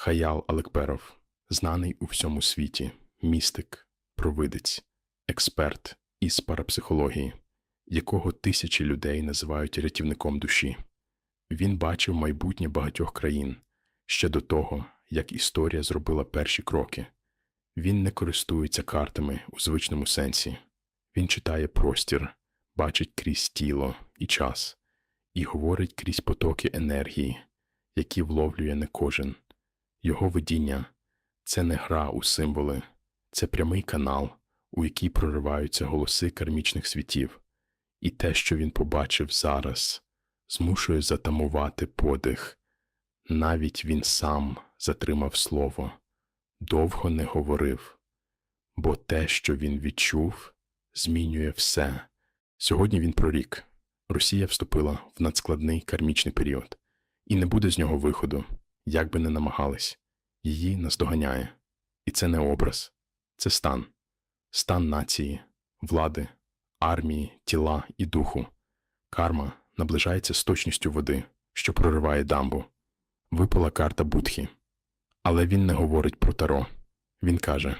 Хаял Алекперов, знаний у всьому світі, містик, провидець, експерт із парапсихології, якого тисячі людей називають рятівником душі. Він бачив майбутнє багатьох країн ще до того, як історія зробила перші кроки. Він не користується картами у звичному сенсі. Він читає простір, бачить крізь тіло і час, і говорить крізь потоки енергії, які вловлює не кожен. Його видіння. Це не гра у символи, це прямий канал, у який прориваються голоси кармічних світів, і те, що він побачив зараз, змушує затамувати подих. Навіть він сам затримав слово, довго не говорив, бо те, що він відчув, змінює все. Сьогодні він прорік. Росія вступила в надскладний кармічний період, і не буде з нього виходу, як би не намагались. Її наздоганяє. І це не образ, це стан, стан нації, влади, армії, тіла і духу. Карма наближається з точністю води, що прориває дамбу. Випала карта Будхі. Але він не говорить про таро. Він каже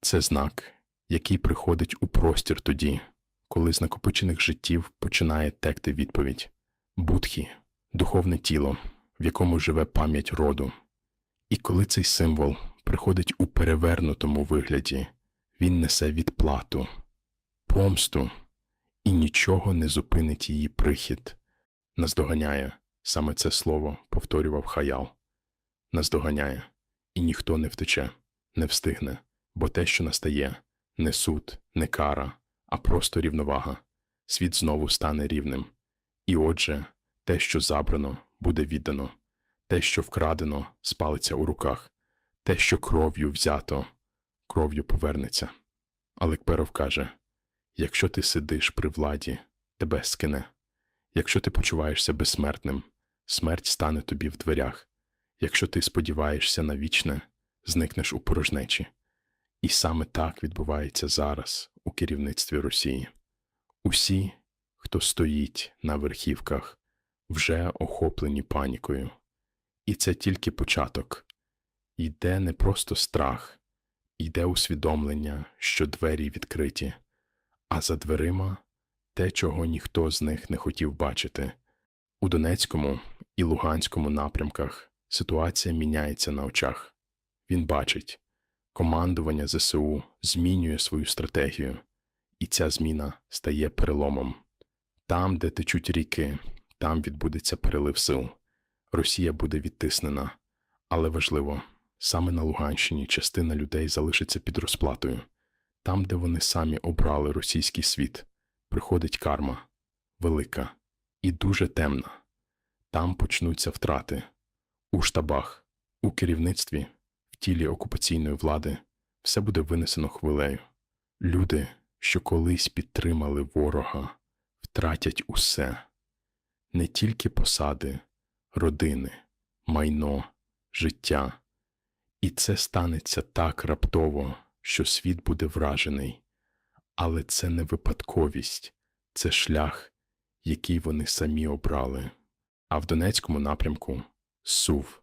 це знак, який приходить у простір тоді, коли з накопичених життів починає текти відповідь. Будхі духовне тіло, в якому живе пам'ять роду. І коли цей символ приходить у перевернутому вигляді, він несе відплату, помсту, і нічого не зупинить її прихід. Наздоганяє саме це слово повторював хаял. Наздоганяє, і ніхто не втече, не встигне, бо те, що настає, не суд, не кара, а просто рівновага. Світ знову стане рівним. І отже, те, що забрано, буде віддано, те, що вкрадено, спалиться у руках, те, що кров'ю взято, кров'ю повернеться. Алекперов каже якщо ти сидиш при владі, тебе скине. Якщо ти почуваєшся безсмертним, смерть стане тобі в дверях. Якщо ти сподіваєшся на вічне, зникнеш у порожнечі. І саме так відбувається зараз у керівництві Росії. Усі, хто стоїть на верхівках, вже охоплені панікою. І це тільки початок. Йде не просто страх, йде усвідомлення, що двері відкриті, а за дверима те, чого ніхто з них не хотів бачити. У Донецькому і Луганському напрямках ситуація міняється на очах. Він бачить, командування ЗСУ змінює свою стратегію, і ця зміна стає переломом. Там, де течуть ріки, там відбудеться перелив сил. Росія буде відтиснена, але важливо, саме на Луганщині частина людей залишиться під розплатою. Там, де вони самі обрали російський світ, приходить карма велика і дуже темна. Там почнуться втрати у штабах, у керівництві, в тілі окупаційної влади все буде винесено хвилею. Люди, що колись підтримали ворога, втратять усе не тільки посади, родини, майно, життя. І це станеться так раптово, що світ буде вражений. Але це не випадковість, це шлях, який вони самі обрали. А в Донецькому напрямку сув.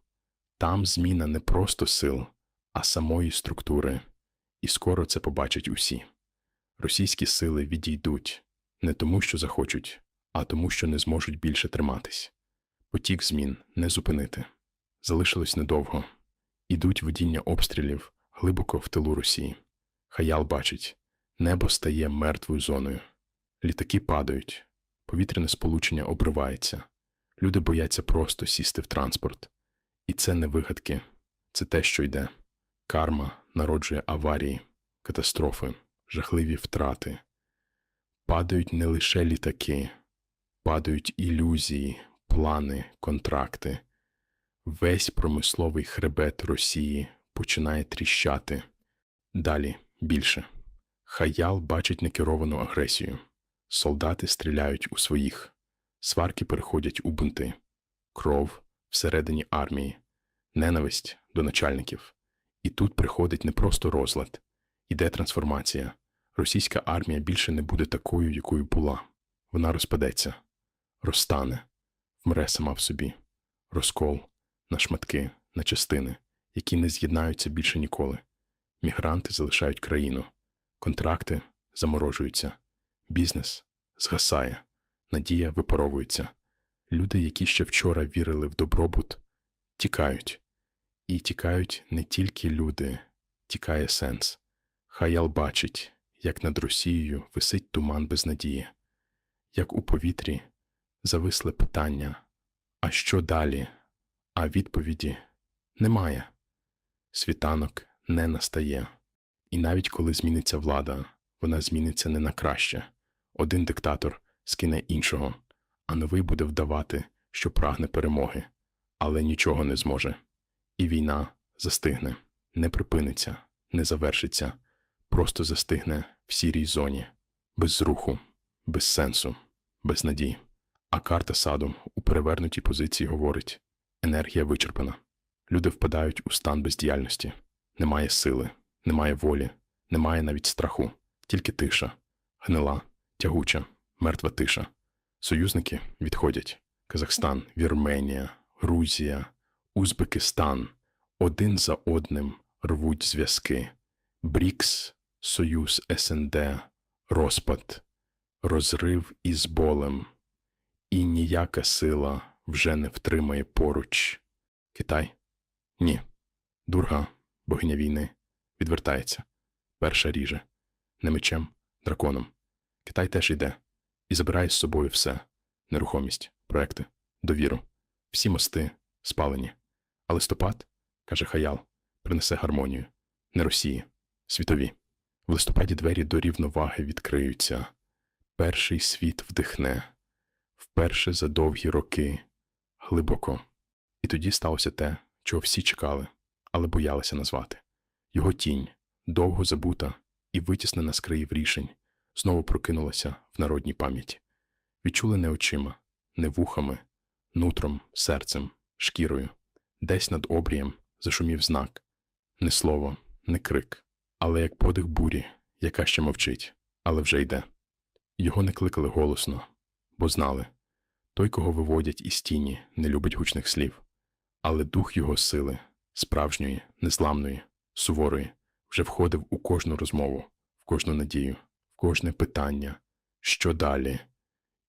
Там зміна не просто сил, а самої структури. І скоро це побачать усі. Російські сили відійдуть не тому, що захочуть, а тому, що не зможуть більше триматись. Потік змін не зупинити. Залишилось недовго. Ідуть видіння обстрілів глибоко в тилу Росії. Хаял бачить, небо стає мертвою зоною. Літаки падають, повітряне сполучення обривається. Люди бояться просто сісти в транспорт. І це не вигадки, це те, що йде. Карма народжує аварії, катастрофи, жахливі втрати. Падають не лише літаки, падають ілюзії, плани, контракти. Весь промисловий хребет Росії починає тріщати. Далі більше. Хаял бачить некеровану агресію. Солдати стріляють у своїх, сварки переходять у бунти, кров всередині армії, ненависть до начальників. І тут приходить не просто розлад, іде трансформація. Російська армія більше не буде такою, якою була. Вона розпадеться, розтане, вмре сама в собі, розкол на шматки, на частини. які не з'єднаються більше ніколи. Мігранти залишають країну, контракти заморожуються, бізнес згасає, надія випаровується. Люди, які ще вчора вірили в добробут, тікають. І тікають не тільки люди, тікає сенс. Хаял бачить, як над Росією висить туман безнадії, як у повітрі зависле питання А що далі? А відповіді немає. Світанок не настає. І навіть коли зміниться влада, вона зміниться не на краще. Один диктатор скине іншого, а новий буде вдавати, що прагне перемоги, але нічого не зможе. І війна застигне, не припиниться, не завершиться, просто застигне в сірій зоні, без руху, без сенсу, без надії. А карта саду у перевернутій позиції говорить: енергія вичерпана. Люди впадають у стан бездіяльності. Немає сили, немає волі, немає навіть страху, тільки тиша, гнила, тягуча, мертва тиша. Союзники відходять: Казахстан, Вірменія, Грузія, Узбекистан один за одним рвуть зв'язки. Брікс, Союз СНД, розпад, розрив із болем, і ніяка сила вже не втримає поруч. Китай? Ні. Дурга, богиня війни, відвертається. Перша ріже. Не мечем, драконом. Китай теж йде і забирає з собою все: нерухомість, проекти, довіру, всі мости спалені. А листопад, каже Хаял, принесе гармонію, не Росії, світові. В листопаді двері до рівноваги відкриються. Перший світ вдихне, вперше за довгі роки, глибоко. І тоді сталося те, чого всі чекали, але боялися назвати. Його тінь, довго забута і витіснена з країв рішень, знову прокинулася в народній пам'яті. Відчули не очима, не вухами, нутром, серцем, шкірою. Десь над обрієм зашумів знак не слово, не крик, але як подих бурі, яка ще мовчить, але вже йде. Його не кликали голосно, бо знали. Той, кого виводять із тіні, не любить гучних слів, але дух його сили, справжньої, незламної, суворої, вже входив у кожну розмову, в кожну надію, в кожне питання, що далі,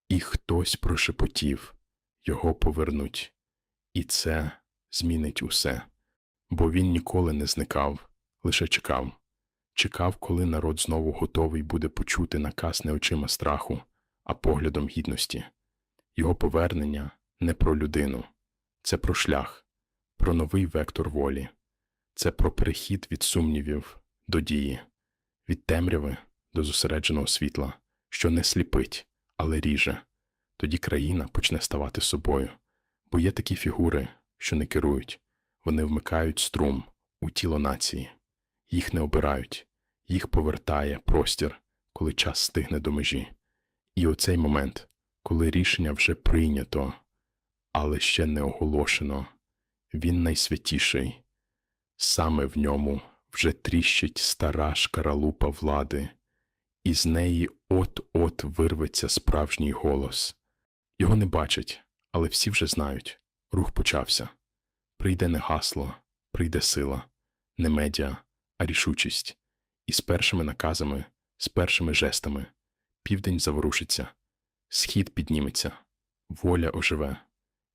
і хтось прошепотів його повернуть, і це змінить усе, бо він ніколи не зникав, лише чекав. Чекав, коли народ знову готовий буде почути наказ не очима страху, а поглядом гідності. Його повернення не про людину, це про шлях, про новий вектор волі, це про перехід від сумнівів до дії, від темряви до зосередженого світла, що не сліпить, але ріже. Тоді країна почне ставати собою, бо є такі фігури, що не керують, вони вмикають струм у тіло нації, їх не обирають, їх повертає простір, коли час стигне до межі. І оцей момент, коли рішення вже прийнято, але ще не оголошено, він найсвятіший. Саме в ньому вже тріщить стара шкаралупа влади, і з неї от-от вирветься справжній голос. Його не бачать, але всі вже знають рух почався. Прийде не гасло, прийде сила, не медіа, а рішучість. І з першими наказами, з першими жестами південь заворушиться, схід підніметься, воля оживе,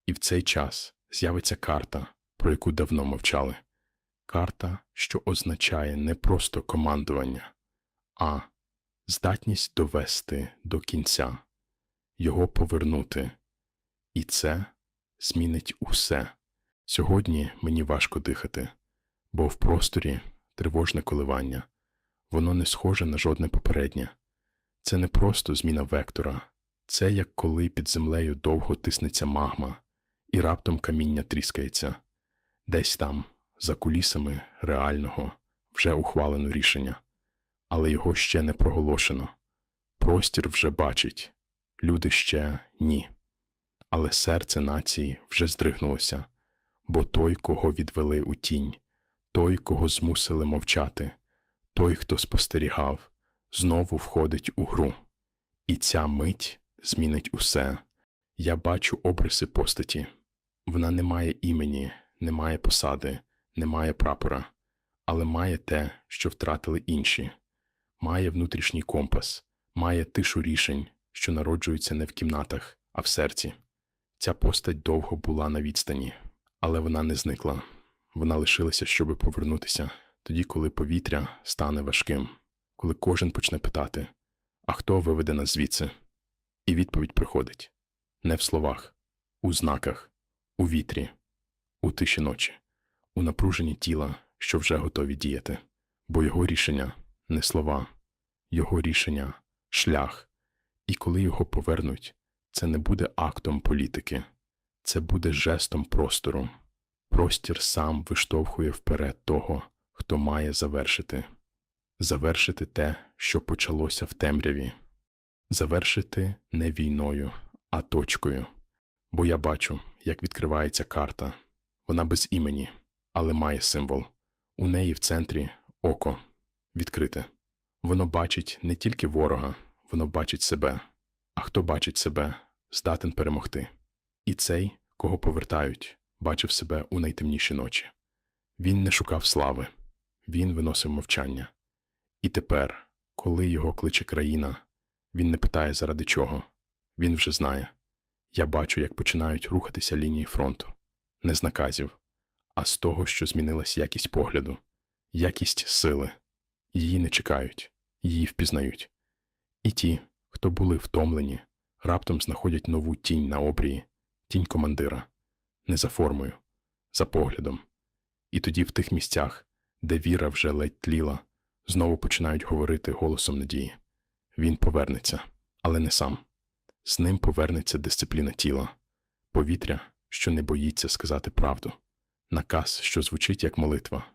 і в цей час з'явиться карта, про яку давно мовчали. Карта, що означає не просто командування, а здатність довести до кінця, його повернути. І це змінить усе. Сьогодні мені важко дихати, бо в просторі тривожне коливання, воно не схоже на жодне попереднє. Це не просто зміна вектора, це як коли під землею довго тиснеться магма, і раптом каміння тріскається. Десь там, за кулісами реального, вже ухвалено рішення, але його ще не проголошено. Простір вже бачить, люди ще ні. Але серце нації вже здригнулося, бо той, кого відвели у тінь, той, кого змусили мовчати, той, хто спостерігав, знову входить у гру. І ця мить змінить усе. Я бачу обриси постаті. Вона не має імені, не має посади, не має прапора, але має те, що втратили інші, має внутрішній компас, має тишу рішень, що народжуються не в кімнатах, а в серці. Ця постать довго була на відстані, але вона не зникла. Вона лишилася, щоби повернутися, тоді, коли повітря стане важким, коли кожен почне питати: А хто виведе нас звідси? І відповідь приходить не в словах, у знаках, у вітрі, у тиші ночі, у напруженні тіла, що вже готові діяти. Бо його рішення не слова, його рішення шлях. І коли його повернуть, це не буде актом політики, це буде жестом простору. Простір сам виштовхує вперед того, хто має завершити. Завершити те, що почалося в темряві. Завершити не війною, а точкою. Бо я бачу, як відкривається карта. Вона без імені, але має символ. У неї в центрі око відкрите. Воно бачить не тільки ворога, воно бачить себе. А хто бачить себе, здатен перемогти. І цей, кого повертають, бачив себе у найтемніші ночі. Він не шукав слави, він виносив мовчання. І тепер, коли його кличе країна, він не питає заради чого. Він вже знає. Я бачу, як починають рухатися лінії фронту, не з наказів, а з того, що змінилась якість погляду, якість сили. Її не чекають, її впізнають. І ті, хто були втомлені, раптом знаходять нову тінь на обрії, тінь командира, не за формою, за поглядом. І тоді в тих місцях, де віра вже ледь тліла, знову починають говорити голосом надії. Він повернеться, але не сам. З ним повернеться дисципліна тіла, повітря, що не боїться сказати правду, наказ, що звучить як молитва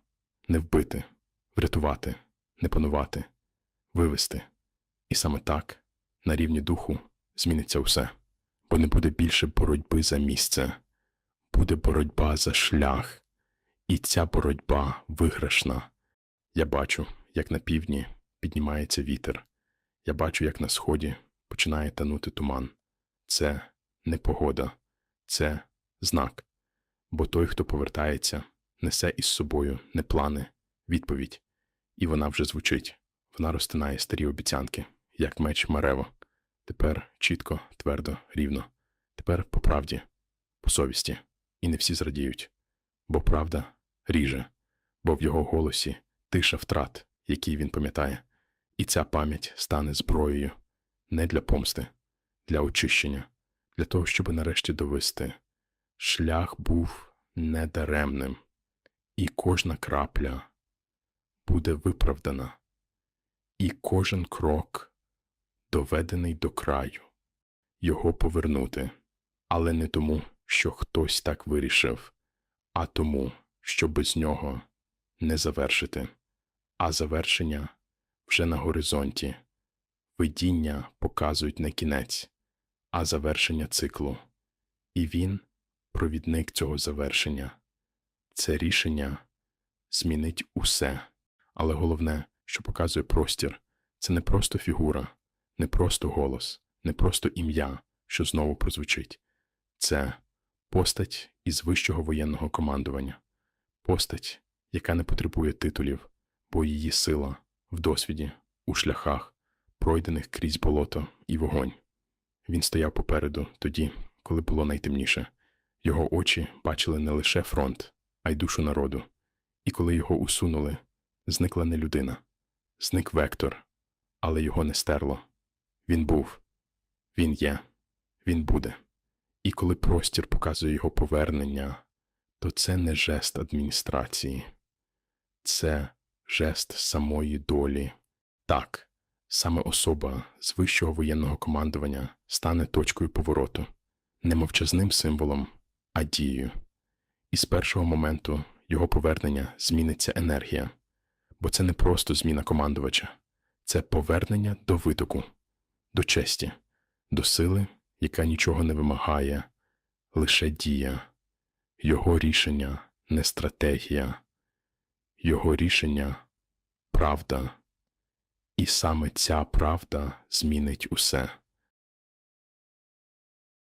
не вбити, врятувати, не панувати, вивести. І саме так, на рівні духу, зміниться усе, бо не буде більше боротьби за місце, буде боротьба за шлях, і ця боротьба виграшна. Я бачу, як на півдні піднімається вітер. Я бачу, як на сході починає танути туман. Це не погода, це знак. Бо той, хто повертається, несе із собою не плани, відповідь, і вона вже звучить. Вона розтинає старі обіцянки, як меч Марево. Тепер чітко, твердо, рівно. Тепер по правді, по совісті. І не всі зрадіють. Бо правда ріже, бо в його голосі тиша втрат, які він пам'ятає. І ця пам'ять стане зброєю не для помсти, для очищення, для того, щоб нарешті довести. Шлях був недаремним, і кожна крапля буде виправдана, і кожен крок доведений до краю, його повернути, але не тому, що хтось так вирішив, а тому, що без нього не завершити, а завершення вже на горизонті. Видіння показують не кінець, а завершення циклу. І він провідник цього завершення. Це рішення змінить усе. Але головне, що показує простір, це не просто фігура, не просто голос, не просто ім'я, що знову прозвучить. Це постать із вищого воєнного командування, постать, яка не потребує титулів, бо її сила в досвіді, у шляхах, пройдених крізь болото і вогонь. Він стояв попереду тоді, коли було найтемніше. Його очі бачили не лише фронт, а й душу народу. І коли його усунули, зникла не людина, зник вектор, але його не стерло. Він був, він є, він буде. І коли простір показує його повернення, то це не жест адміністрації, це жест самої долі. Так, саме особа з вищого воєнного командування стане точкою повороту, не мовчазним символом, а дією. І з першого моменту його повернення зміниться енергія, бо це не просто зміна командувача, це повернення до витоку, до честі, до сили, яка нічого не вимагає, лише дія. Його рішення не стратегія, його рішення правда. І саме ця правда змінить усе.